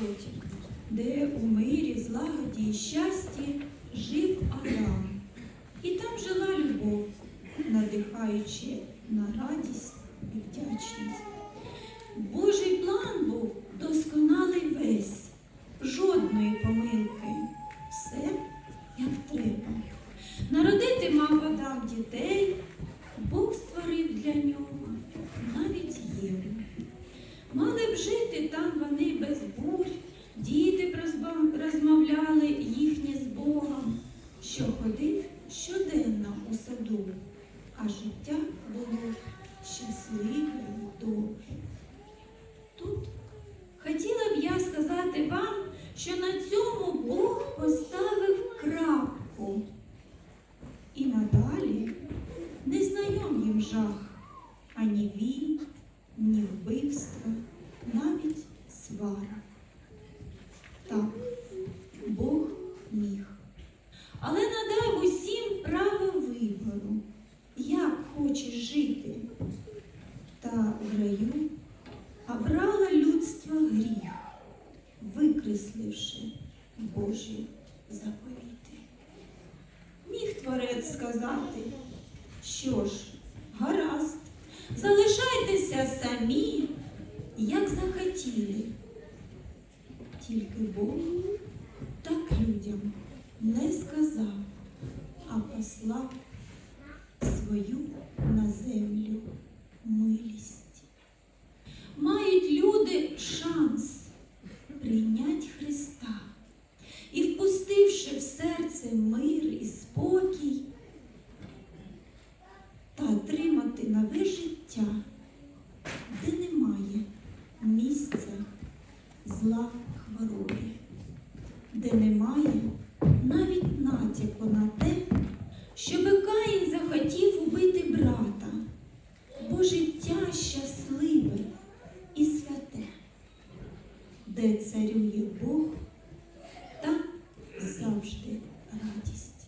потік, де у мирі, злагоді і щасті жив Адам. І там жила любов, надихаючи на радість і вдячність. Божий план був досконалий весь, жодної помилки. Все як треба. Народити мав Адам дітей, Бог створив для нього навіть Єву. Мали б жити а життя було щасливе й добре. Тут хотіла б я сказати вам, що на цьому Бог поставив крапку. І надалі не знайом їм жах, ані війн, ні вбивства, навіть свара. Так, Бог міг. Але надав усім право вибору, як хочеш жити. Та в раю обрало людство гріх, викресливши Божі заповіти. Міг творець сказати, що ж, гаразд, залишайтеся самі, як захотіли. Тільки Бог так людям не сказав, а послав свою на землю милість. Мають люди шанс прийняти Христа і, впустивши в серце мир і спокій, та отримати нове життя, де немає місця зла хворобі, де немає навіть натяку на те, щоби Каїн захотів убити брата, бо життя щасливе і святе, де царює Бог, там завжди радість.